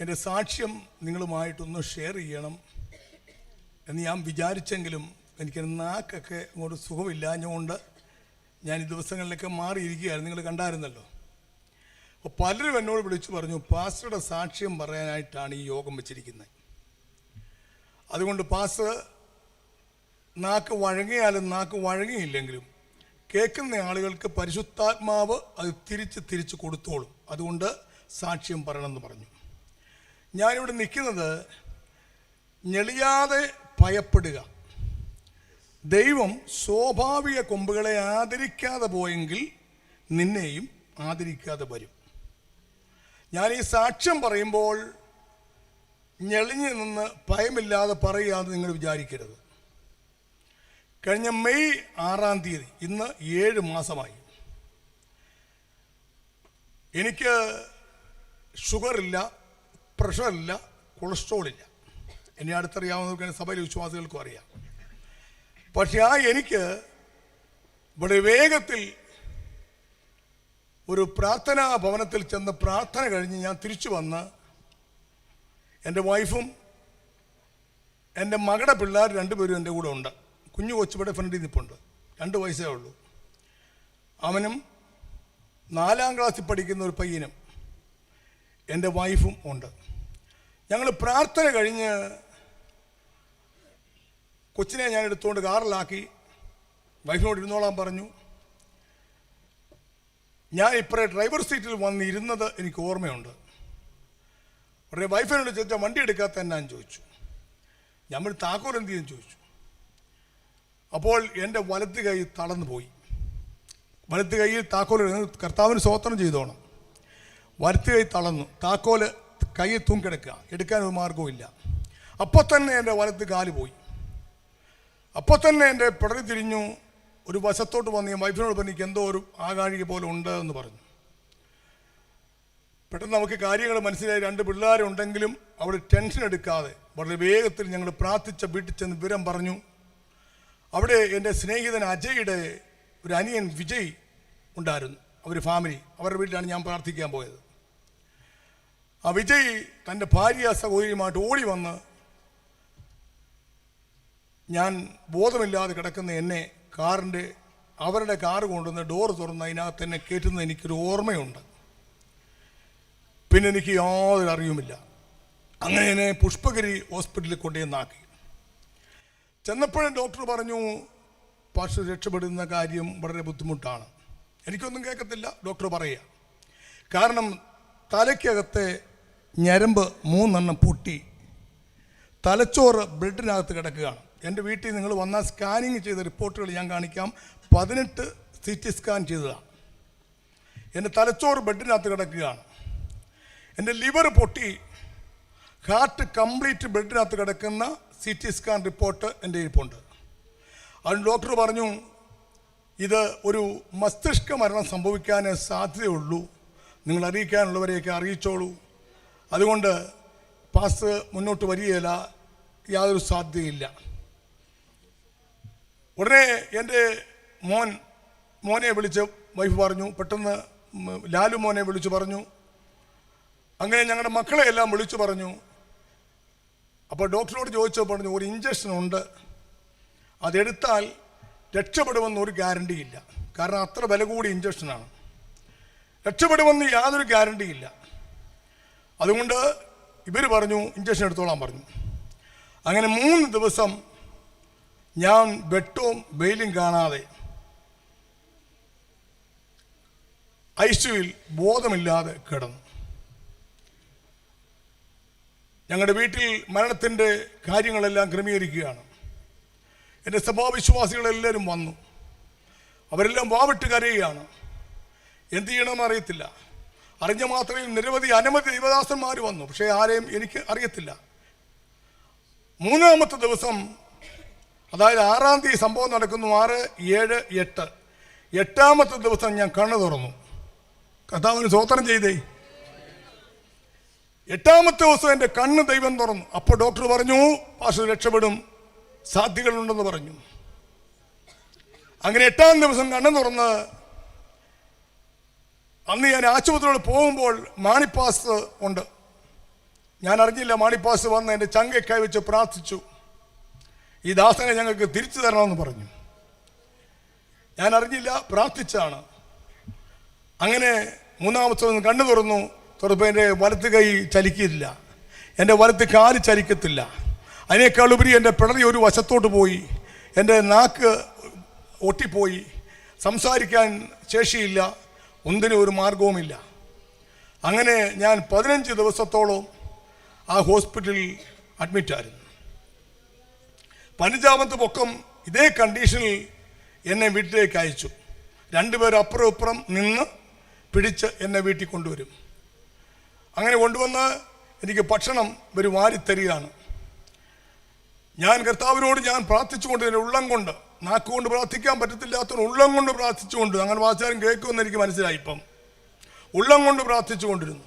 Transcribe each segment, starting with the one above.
എന്റെ സാക്ഷ്യം നിങ്ങളുമായിട്ടൊന്ന് ഷെയർ ചെയ്യണം എന്ന് ഞാൻ വിചാരിച്ചെങ്കിലും എനിക്ക് നാക്കൊക്കെ അങ്ങോട്ട് സുഖമില്ലാഞ്ഞുകൊണ്ട് ഞാൻ ഈ ദിവസങ്ങളിലൊക്കെ മാറിയിരിക്കുകയായിരുന്നു. നിങ്ങൾ കണ്ടായിരുന്നല്ലോ. അപ്പോൾ പലരും എന്നോട് വിളിച്ചു പറഞ്ഞു പാസ്റ്ററുടെ സാക്ഷ്യം പറയാനായിട്ടാണ് ഈ യോഗം വെച്ചിരിക്കുന്നത്. അതുകൊണ്ട് പാസ്റ്റർ നാക്ക് വഴങ്ങിയാലും നാക്ക് വഴങ്ങിയില്ലെങ്കിലും കേൾക്കുന്ന ആളുകൾക്ക് പരിശുദ്ധാത്മാവ് അത് തിരിച്ച് തിരിച്ച് കൊടുത്തോളും. അതുകൊണ്ട് സാക്ഷ്യം പറയണമെന്ന് പറഞ്ഞു. ഞാനിവിടെ നിൽക്കുന്നത് ഞെളിയാതെ ഭയപ്പെടുക. ദൈവം സ്വാഭാവിക കൊമ്പുകളെ ആദരിക്കാതെ പോയെങ്കിൽ നിന്നെയും ആദരിക്കാതെ വരും. ഞാൻ ഈ സാക്ഷ്യം പറയുമ്പോൾ ഞെളിഞ്ഞു നിന്ന് ഭയമില്ലാതെ പറയാതെ നിങ്ങൾ വിചാരിക്കരുത്. കഴിഞ്ഞ മെയ് ആറാം തീയതി ഇന്ന് ഏഴ് മാസമായി. എനിക്ക് ഷുഗറില്ല പ്രഷറില്ല കൊളസ്ട്രോൾ ഇല്ല എന്നെ അടുത്തറിയാവുന്നവർക്ക് എന്റെ സഭയിലെ വിശ്വാസികൾക്കും അറിയാം. പക്ഷെ ആ എനിക്ക് വളരെ വേഗത്തിൽ ഒരു പ്രാർത്ഥനാ ഭവനത്തിൽ ചെന്ന് പ്രാർത്ഥന കഴിഞ്ഞ് ഞാൻ തിരിച്ചു വന്ന് എന്റെ വൈഫും എന്റെ മകളുടെ പിള്ളേർ രണ്ടുപേരും എന്റെ കൂടെ ഉണ്ട്. കുഞ്ഞു കൊച്ചുപടെ ഫ്രണ്ടിൽ നിൽപ്പുണ്ട് രണ്ട് വയസ്സേ ഉള്ളൂ. അവനും നാലാം ക്ലാസ്സിൽ പഠിക്കുന്ന ഒരു പയ്യനും. എന്റെ വൈഫും ഉണ്ട്. ഞങ്ങൾ പ്രാർത്ഥന കഴിഞ്ഞ് കൊച്ചിനെ ഞാൻ എടുത്തുകൊണ്ട് കാറിലാക്കി വൈഫിനോട് ഇരുന്നോളാൻ പറഞ്ഞു. ഞാൻ ഇപ്പോഴേ ഡ്രൈവർ സീറ്റിൽ വന്നിരുന്നത് എനിക്ക് ഓർമ്മയുണ്ട്. ഉടനെ വൈഫിനോട് ചോദിച്ചാൽ വണ്ടി എടുക്കാത്ത ഞാൻ ചോദിച്ചു. നമ്മൾ താക്കോൽ എന്ത് ചെയ്യും ചോദിച്ചു. അപ്പോൾ എന്റെ വലത്ത് കൈ തളർന്നു പോയി വലത്ത് കൈയിൽ താക്കോൽ കർത്താവിന് സ്വോത്രം ചെയ്തോണം. വലത്ത് കൈ തളർന്നു. താക്കോൽ കൈ തൂങ്ങിക്കിടക്കുക. എടുക്കാൻ ഒരു മാർഗവും ഇല്ല. അപ്പോൾ തന്നെ എന്റെ വലത്ത് കാൽ പോയി. അപ്പോൾ തന്നെ എന്റെ പിടറി തിരിഞ്ഞു. ഒരു വശത്തോട്ട് വന്ന് ഞാൻ വൈഫിനോട് പറഞ്ഞു "എനിക്ക് എന്തോ ഒരു ആകാഴിക പോലെ ഉണ്ട് എന്ന് പറഞ്ഞു. പെട്ടെന്ന് നമുക്ക് കാര്യങ്ങൾ മനസ്സിലായി. രണ്ട് പിള്ളേരുണ്ടെങ്കിലും അവിടെ ടെൻഷൻ എടുക്കാതെ വളരെ വേഗത്തിൽ ഞങ്ങൾ പ്രാർത്ഥിച്ച വീട്ടിൽ ചെന്ന് വിവരം പറഞ്ഞു. അവിടെ എന്റെ സ്നേഹിതൻ അജയുടെ ഒരു അനിയൻ വിജയ് ഉണ്ടായിരുന്നു. അവർ ഫാമിലി അവരുടെ വീട്ടിലാണ് ഞാൻ പ്രാർത്ഥിക്കാൻ പോയത്. ആ വിജയ് തന്റെ ഭാര്യ സഹോദരിയുമായിട്ട് ഓടി വന്ന് ഞാൻ ബോധമില്ലാതെ കിടക്കുന്ന എന്നെ കാറിന്റെ അവരുടെ കാറ് കൊണ്ടുവന്ന് ഡോറ് തുറന്ന് അതിനകത്ത് എന്നെ കയറ്റുന്നത് എനിക്കൊരു ഓർമ്മയുണ്ട്. പിന്നെ എനിക്ക് യാതൊരു അറിയുമില്ല അങ്ങനെ എന്നെ പുഷ്പഗിരി ഹോസ്പിറ്റലിൽ കൊണ്ടുവന്നാക്കി. ചെന്നപ്പോഴും ഡോക്ടർ പറഞ്ഞു പശു രക്ഷപ്പെടുന്ന കാര്യം വളരെ ബുദ്ധിമുട്ടാണ്. എനിക്കൊന്നും കേൾക്കത്തില്ല ഡോക്ടർ പറയുക. കാരണം തലയ്ക്കകത്തെ ഞരമ്പ് മൂന്നെണ്ണം പൊട്ടി. തലച്ചോറ് ബ്ലഡിനകത്ത് കിടക്കുകയാണ്. എന്റെ വീട്ടിൽ നിങ്ങൾ വന്നാൽ സ്കാനിങ് ചെയ്ത റിപ്പോർട്ടുകൾ ഞാൻ കാണിക്കാം. പതിനെട്ട് സി ടി സ്കാൻ ചെയ്തതാണ്. എന്റെ തലച്ചോറ് ബെഡിനകത്ത് കിടക്കുകയാണ്. എന്റെ ലിവർ പൊട്ടി. ഹാർട്ട് കംപ്ലീറ്റ് ബെഡിനകത്ത് കിടക്കുന്ന സി ടി സ്കാൻ റിപ്പോർട്ട് എന്റെ ഇരിപ്പുണ്ട്. അതിന് ഡോക്ടർ പറഞ്ഞു ഇത് ഒരു മസ്തിഷ്ക മരണം സംഭവിക്കാനേ സാധ്യതയുള്ളൂ. നിങ്ങൾ അറിയിക്കാനുള്ളവരെയൊക്കെ അറിയിച്ചോളൂ. അതുകൊണ്ട് പാസ് മുന്നോട്ട് വരികയില്ല യാതൊരു സാധ്യതയില്ല. ഉടനെ എന്റെ മോൻ മോനെ വിളിച്ച് വൈഫ് പറഞ്ഞു പെട്ടെന്ന് ലാലു മോനെ വിളിച്ചു പറഞ്ഞു. അങ്ങനെ ഞങ്ങളുടെ മക്കളെ എല്ലാം വിളിച്ചു പറഞ്ഞു. അപ്പോൾ ഡോക്ടറോട് ചോദിച്ചപ്പോൾ പറഞ്ഞു ഒരു ഇഞ്ചക്ഷൻ ഉണ്ട്. അതെടുത്താൽ രക്ഷപ്പെടുമെന്ന് ഒരു ഗ്യാരണ്ടിയില്ല കാരണം അത്ര വില കൂടി ഇഞ്ചക്ഷനാണ് രക്ഷപ്പെടുമെന്ന് യാതൊരു ഗ്യാരണ്ടി ഇല്ല. അതുകൊണ്ട് ഇവർ പറഞ്ഞു ഇഞ്ചക്ഷൻ എടുത്തോളാൻ പറഞ്ഞു. അങ്ങനെ മൂന്ന് ദിവസം ഞാൻ വെട്ടവും വെയിലും കാണാതെ ഐസ്യുവിൽ ബോധമില്ലാതെ കിടന്നു. ഞങ്ങളുടെ വീട്ടിൽ മരണത്തിന്റെ കാര്യങ്ങളെല്ലാം ക്രമീകരിക്കുകയാണ്. എന്റെ സഭാവിശ്വാസികളെല്ലാവരും വന്നു. അവരെല്ലാം വാവിട്ട് കരയുകയാണ്. എന്ത് ചെയ്യണമെന്ന് അറിയത്തില്ല. അറിഞ്ഞ മാത്രമേ നിരവധി അനവധി ദൈവദാസന്മാർ വന്നു. പക്ഷേ ആരെയും എനിക്ക് അറിയത്തില്ല. മൂന്നാമത്തെ ദിവസം അതായത് ആറാം തീയതി സംഭവം നടക്കുന്നു ആറ് ഏഴ് എട്ട്. എട്ടാമത്തെ ദിവസം ഞാൻ കണ്ണു തുറന്നു. കഥാവിന് സ്വോത്രം ചെയ്തേ. എട്ടാമത്തെ ദിവസം എന്റെ കണ്ണ് ദൈവം തുറന്നു. അപ്പോൾ ഡോക്ടർ പറഞ്ഞു പാശു രക്ഷപ്പെടും. സാധ്യതകളുണ്ടെന്ന് പറഞ്ഞു. അങ്ങനെ എട്ടാം ദിവസം കണ്ണു തുറന്ന് അന്ന് ഞാൻ ആശുപത്രിയോട് പോകുമ്പോൾ മാണിപ്പാസ് ഉണ്ട്. ഞാൻ അറിഞ്ഞില്ല മാണിപ്പാസ് വന്ന് എന്റെ ചങ്ക വെച്ച് പ്രാർത്ഥിച്ചു. ഈ ദാസനെ ഞങ്ങൾക്ക് തിരിച്ചു തരണമെന്ന് പറഞ്ഞു. ഞാൻ അറിഞ്ഞില്ല പ്രാർത്ഥിച്ചാണ്. അങ്ങനെ മൂന്നാമത്തെ ഒന്ന് കണ്ണു തുറന്നു. തുറപ്പോൾ എന്റെ വലത്ത് കൈ ചലിക്കില്ല എന്റെ വലത്ത് കാൽ ചലിക്കത്തില്ല. അതിനേക്കാൾ ഉപരി എന്റെ പിടറി ഒരു വശത്തോട്ട് പോയി. എന്റെ നാക്ക് ഒട്ടിപ്പോയി. സംസാരിക്കാൻ ശേഷിയില്ല. ഒന്നിനും ഒരു മാർഗവുമില്ല. അങ്ങനെ ഞാൻ പതിനഞ്ച് ദിവസത്തോളം ആ ഹോസ്പിറ്റലിൽ അഡ്മിറ്റായിരുന്നു. പതിനഞ്ചാമത്തെ പൊക്കം ഇതേ കണ്ടീഷനിൽ എന്നെ വീട്ടിലേക്ക് അയച്ചു. രണ്ടുപേരും അപ്പുറം ഇപ്പുറം നിന്ന് പിടിച്ച് എന്നെ വീട്ടിൽ കൊണ്ടുവരും. അങ്ങനെ കൊണ്ടുവന്ന് എനിക്ക് ഭക്ഷണം ഒരു വാരിത്തരികയാണ്. ഞാൻ കർത്താവിനോട് ഞാൻ പ്രാർത്ഥിച്ചുകൊണ്ട് എന്റെ ഉള്ളം കൊണ്ട് നാക്കുകൊണ്ട് പ്രാർത്ഥിക്കാൻ പറ്റത്തില്ലാത്തവൻ ഉള്ളം കൊണ്ട് പ്രാർത്ഥിച്ചുകൊണ്ട് അങ്ങനെ വാചാരം കേൾക്കുമെന്ന് എനിക്ക് മനസ്സിലായി ഇപ്പം. ഉള്ളം കൊണ്ട് പ്രാർത്ഥിച്ചുകൊണ്ടിരുന്നു.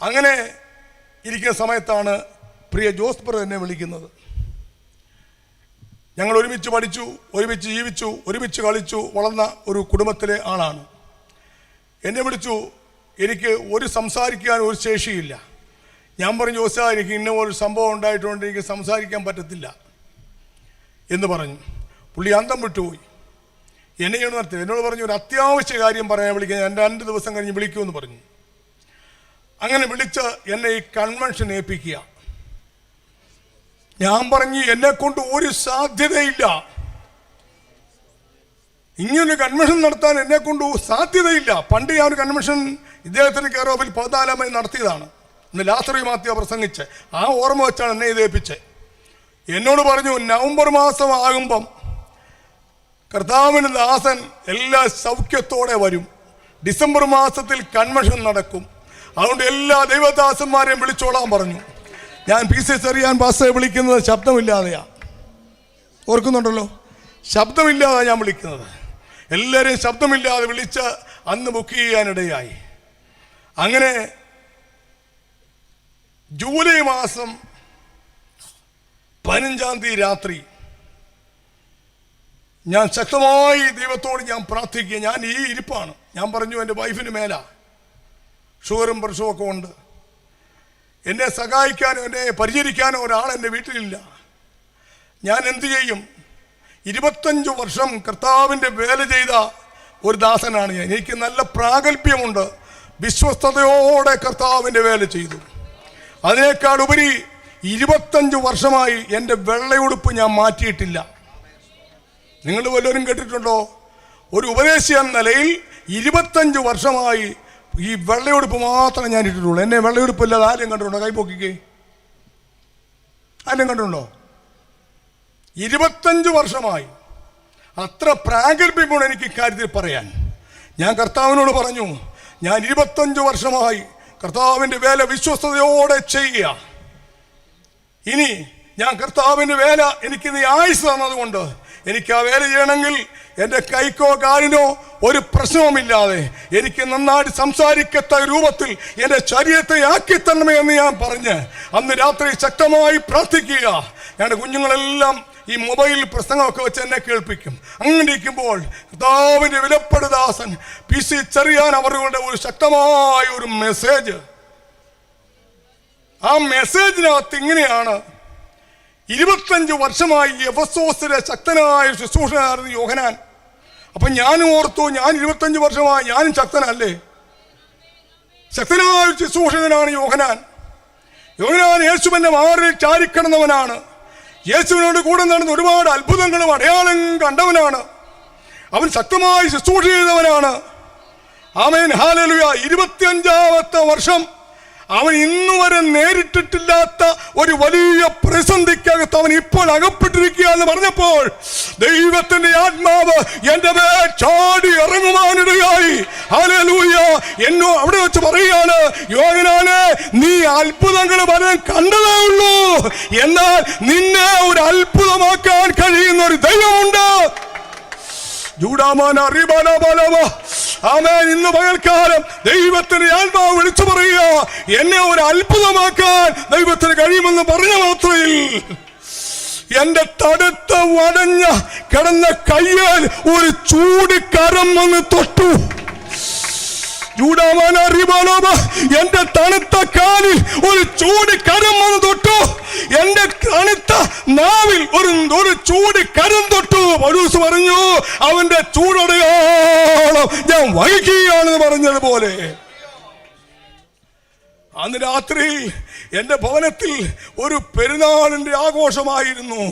അങ്ങനെ ഇരിക്കുന്ന സമയത്താണ് പ്രിയ ജോസ്പർ എന്നെ വിളിക്കുന്നത്. ഞങ്ങൾ ഒരുമിച്ച് പഠിച്ചു ഒരുമിച്ച് ജീവിച്ചു ഒരുമിച്ച് കളിച്ചു വളർന്ന ഒരു കുടുംബത്തിലെ ആളാണ്. എന്നെ വിളിച്ചു എനിക്ക് ഒരു സംസാരിക്കാൻ ഒരു ശേഷിയില്ല. ഞാൻ പറഞ്ഞു ജോസാ എനിക്ക് ഇന്ന ഒരു സംഭവം ഉണ്ടായിട്ടുണ്ട് എനിക്ക് സംസാരിക്കാൻ പറ്റത്തില്ല. എന്ന് പറഞ്ഞു. പുള്ളി അന്തം വിട്ടുപോയി. എന്നെയാണ് നടത്തിയത് എന്നോട് പറഞ്ഞു ഒരു അത്യാവശ്യ കാര്യം പറയാൻ വിളിക്കാൻ ഞാൻ രണ്ട് ദിവസം കഴിഞ്ഞ് വിളിക്കുമെന്ന് പറഞ്ഞു. അങ്ങനെ വിളിച്ച് എന്നെ ഈ കൺവെൻഷൻ ഏൽപ്പിക്കുക. ഞാൻ പറഞ്ഞു എന്നെ കൊണ്ട് ഒരു സാധ്യതയില്ല. ഇങ്ങനൊരു കൺവെൻഷൻ നടത്താൻ എന്നെ കൊണ്ട് സാധ്യതയില്ല. പണ്ട് ഞാൻ ഒരു കൺവെൻഷൻ ഇദ്ദേഹത്തിന് കെയറോഫിൽ പതിനാലാമത് നടത്തിയതാണ്. ഇന്ന് ലാസറി മാത്യ പ്രസംഗിച്ച് ആ ഓർമ്മ വെച്ചാണ് എന്നെ ഇത് ഏൽപ്പിച്ചത്. എന്നോട് പറഞ്ഞു നവംബർ മാസം ആകുമ്പം കർത്താവിന് ദാസൻ എല്ലാ സൗഖ്യത്തോടെ വരും. ഡിസംബർ മാസത്തിൽ കൺവെൻഷൻ നടക്കും. അതുകൊണ്ട് എല്ലാ ദൈവദാസന്മാരെയും വിളിച്ചോളാൻ പറഞ്ഞു. ഞാൻ പി സി ചെറിയാൻ പാസ്റ്ററെ വിളിക്കുന്നത് ശബ്ദമില്ലാതെയാ. ഓർക്കുന്നുണ്ടല്ലോ? ശബ്ദമില്ലാതെ ഞാൻ വിളിക്കുന്നത്. എല്ലാവരെയും ശബ്ദമില്ലാതെ വിളിച്ച് അന്ന് ബുക്ക് ചെയ്യാനിടയായി. അങ്ങനെ ജൂലൈ മാസം പതിനഞ്ചാം തീയതി രാത്രി ഞാൻ ശക്തമായി ദൈവത്തോട് ഞാൻ പ്രാർത്ഥിക്കുക. ഞാൻ ഈ ഇരിപ്പാണ്. ഞാൻ പറഞ്ഞു എന്റെ വൈഫിന് മേല. ഷുഗറും പ്രഷും ഒക്കെ ഉണ്ട്. എന്നെ സഹായിക്കാനോ എന്നെ പരിചരിക്കാനോ ഒരാൾ എന്റെ വീട്ടിലില്ല. ഞാൻ എന്തു ചെയ്യും? ഇരുപത്തഞ്ച് വർഷം കർത്താവിന്റെ വേല ചെയ്ത ഒരു ദാസനാണ് ഞാൻ. എനിക്ക് നല്ല പ്രാഗൽഭ്യമുണ്ട്. വിശ്വസ്തയോടെ കർത്താവിന്റെ വേല ചെയ്തു. അതിനേക്കാൾ ഉപരി ഇരുപത്തഞ്ച് വർഷമായി എന്റെ വെള്ളയുടുപ്പ് ഞാൻ മാറ്റിയിട്ടില്ല. നിങ്ങൾ വല്ലവരും കേട്ടിട്ടുണ്ടോ? ഒരു ഉപദേശി എന്ന നിലയിൽ ഇരുപത്തഞ്ച് വർഷമായി ഈ വെള്ളയുടുപ്പ് മാത്രമേ ഞാൻ ഇട്ടിട്ടുള്ളൂ. എന്നെ വെള്ളയുടുപ്പില്ലാതെ ആരും കണ്ടിട്ടുണ്ടോ? കൈ പൊക്കിക്കേ. ആരും കണ്ടിട്ടുണ്ടോ? ഇരുപത്തഞ്ച് വർഷമായി. അത്ര പ്രാഗൽഭ്യമാണ് എനിക്ക് ഇക്കാര്യത്തിൽ പറയാൻ. ഞാൻ കർത്താവിനോട് പറഞ്ഞു ഞാൻ ഇരുപത്തഞ്ച് വർഷമായി കർത്താവിന്റെ വേല വിശ്വസ്തയോടെ ചെയ്യുക. ഇനി ഞാൻ കർത്താവിന്റെ വേല എനിക്ക് നീ ആയുസ് തന്നതുകൊണ്ട് എനിക്ക് ആ വേല ചെയ്യണമെങ്കിൽ എന്റെ കൈക്കോ കാലിനോ ഒരു പ്രശ്നവുമില്ലാതെ എനിക്ക് നന്നായിട്ട് സംസാരിക്കത്ത രൂപത്തിൽ എന്റെ ശരീരത്തെ ആക്കി തരണമേ എന്ന് ഞാൻ പറഞ്ഞ് അന്ന് രാത്രി ശക്തമായി പ്രാർത്ഥിക്കുക. ഞങ്ങളുടെ കുഞ്ഞുങ്ങളെല്ലാം ഈ മൊബൈൽ പ്രസംഗമൊക്കെ വെച്ച് എന്നെ കേൾപ്പിക്കും. അങ്ങനെ ഇരിക്കുമ്പോൾ കർത്താവിന്റെ വിലപ്പെടുദാസൻ പി സി ചെറിയാൻ അവരുടെ ഒരു ശക്തമായ ഒരു മെസ്സേജ് ആ മെസ്സേജിനകത്ത് ഇങ്ങനെയാണ്. ഇരുപത്തഞ്ച് വർഷമായി എഫസോസിലെ ശക്തനായ ശുശ്രൂഷനായിരുന്നു യോഹനാൻ. അപ്പൊ ഞാനും ഓർത്തു ഞാൻ ഇരുപത്തഞ്ച് വർഷമായി ഞാനും ശക്തനല്ലേ? ശക്തനായ ശുശ്രൂഷകനാണ് യോഹനാൻ. യോഹനാൻ യേശുവിന്റെ മാറിൽ ചാരിക്കണവനാണ് യേശുവിനോട് കൂടെ നടന്ന് ഒരുപാട് അത്ഭുതങ്ങളും അടയാളം കണ്ടവനാണ്. അവൻ ശക്തമായി ശുശ്രൂഷ ചെയ്തവനാണ്. ആമേൻ. ഹാലലുയ. ഇരുപത്തിയഞ്ചാമത്തെ വർഷം അവൻ ഇന്നുവരെ നേരിട്ടിട്ടില്ലാത്ത ഒരു വലിയ പ്രതിസന്ധിക്കകത്ത് അവൻ ഇപ്പോൾ അകപ്പെട്ടിരിക്കുക എന്ന് പറഞ്ഞപ്പോൾ ദൈവത്തിന്റെ ആത്മാവ് എന്റെ മേൽ ചാടി ഇറങ്ങുവാനിടയായി. ഹാലലൂയ എന്നോ അവിടെ വെച്ച് പറയുകയാണ് യോഗനാണ് നീ അത്ഭുതങ്ങൾ പലരും കണ്ടതേ ഉള്ളൂ. എന്നാൽ നിന്നെ ഒരു അത്ഭുതമാക്കാൻ കഴിയുന്ന ഒരു ദൈവമുണ്ട്. ജൂഡാമാന അറിബാന ബാലവ ആമേൻ. ഇന്ന് പകൽക്കാലം ദൈവത്തിന് ആത്മാവ് വിളിച്ചു പറയുക. എന്നെ ഒരു അത്ഭുതമാക്കാൻ ദൈവത്തിന് കഴിയുമെന്ന് പറഞ്ഞ മാത്രയിൽ എന്റെ തടുത്ത വടഞ്ഞ കിടന്ന കയ്യാൽ ഒരു ചൂട് കരം വന്ന് തൊട്ടു. എന്റെ തണുത്ത കാലിൽ ഒരു ചൂട് കരം വന്ന് തൊട്ടു. എന്റെ തണുത്ത നാവിൽ ഒരു ഒരു ചൂട് കരം തൊട്ടു. പൗലൂസ് പറഞ്ഞു അവന്റെ ചൂടടയോളം ഞാൻ വഹിക്കുകയാണെന്ന് പറഞ്ഞതുപോലെ. അന്ന് രാത്രി എന്റെ ഭവനത്തിൽ ഒരു പെരുന്നാളിന്റെ ആഘോഷമായിരുന്നു.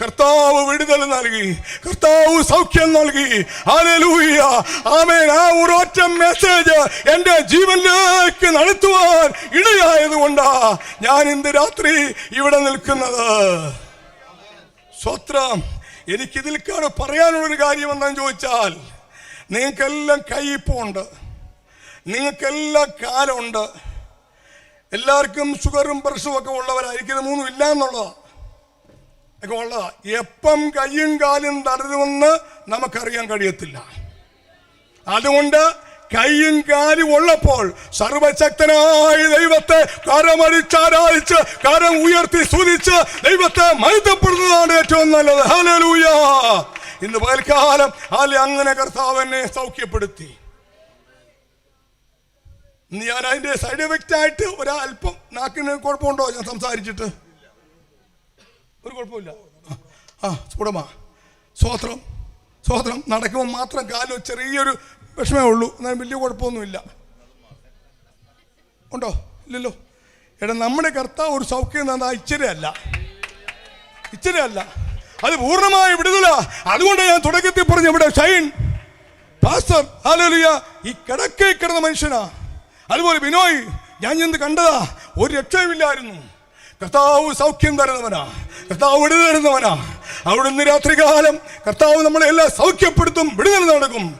കർത്താവ് വിടുതൽ നൽകി കർത്താവ് സൗഖ്യം നൽകി. ഹല്ലേലൂയ ആമേൻ ആ ഒരൊറ്റ മെസ്സേജ് എന്റെ ജീവനിലേക്ക് നടത്തുവാൻ ഇടയായത് കൊണ്ടാ ഞാൻ ഇന്ന് രാത്രി ഇവിടെ നിൽക്കുന്നത്. സ്വത്രം എനിക്കിതിൽ കാണു പറയാനുള്ളൊരു കാര്യം എന്താണെന്ന് ചോദിച്ചാൽ നിങ്ങൾക്കെല്ലാം കയ്യിപ്പുണ്ട് നിങ്ങൾക്കെല്ലാം കാലമുണ്ട് എല്ലാവർക്കും ഷുഗറും പ്രഷറും ഒക്കെ ഉള്ളവരായിരിക്കും മൂന്നും ഇല്ല എന്നുള്ളതാണ് ഒക്കെ ഉള്ളതാ. എപ്പം കയ്യും കാലും തടരുമെന്ന് നമുക്കറിയാൻ കഴിയത്തില്ല. അതുകൊണ്ട് കയ്യും കാലും ഉള്ളപ്പോൾ സർവശക്തനായ ദൈവത്തെ കരമടിച്ചാരാധിച്ച് കരം ഉയർത്തി സ്തുതിച്ച് ദൈവത്തെ മരുത്തപ്പെടുന്നതാണ് ഏറ്റവും നല്ലത്. ഹല്ലേലൂയ. ഇന്ന് പകൽക്കാലം അല്ലെ അങ്ങനെ കർത്താവ് എന്നെ സൗഖ്യപ്പെടുത്തി. ഞാൻ അതിന്റെ സൈഡ് എഫക്റ്റ് ആയിട്ട് ഒരല്പം നാക്കിന് കുഴപ്പമുണ്ടോ? ഞാൻ സംസാരിച്ചിട്ട്. ഒരു കുഴപ്പമില്ല. ആ സ്ഫുടമാ സ്വോത്രം. സ്വോത്രം നടക്കുമ്പോൾ മാത്രം കാലോ ചെറിയൊരു വിഷമേ ഉള്ളൂ. എന്നാൽ വലിയ കുഴപ്പമൊന്നുമില്ല. ഉണ്ടോ? ഇല്ലല്ലോ. എടാ നമ്മുടെ കർത്താവ് ഒരു സൗഖ്യം തന്നാ ഇച്ചിരി അല്ല. ഇച്ചിരി അല്ല. അത് പൂർണമായ വിടുതല. അതുകൊണ്ട് ഞാൻ തുടക്കത്തിൽ പറഞ്ഞു ഇവിടെ. ഷൈൻ. പാസ്റ്റർ ഈ കിടക്കേ കിടന്ന മനുഷ്യനാ. അതുപോലെ ബിനോയ് ഞാൻ എന്ത് കണ്ടതാ ഒരു രക്ഷയുമില്ലായിരുന്നു. കർത്താവ് സൗഖ്യം തരുന്നവനാ കർത്താവ് വിടുതരുന്നവനാ അവിടുന്ന് രാത്രികാലം കർത്താവ് നമ്മളെ എല്ലാം സൗഖ്യപ്പെടുത്തും വിടുതൽ നടക്കും.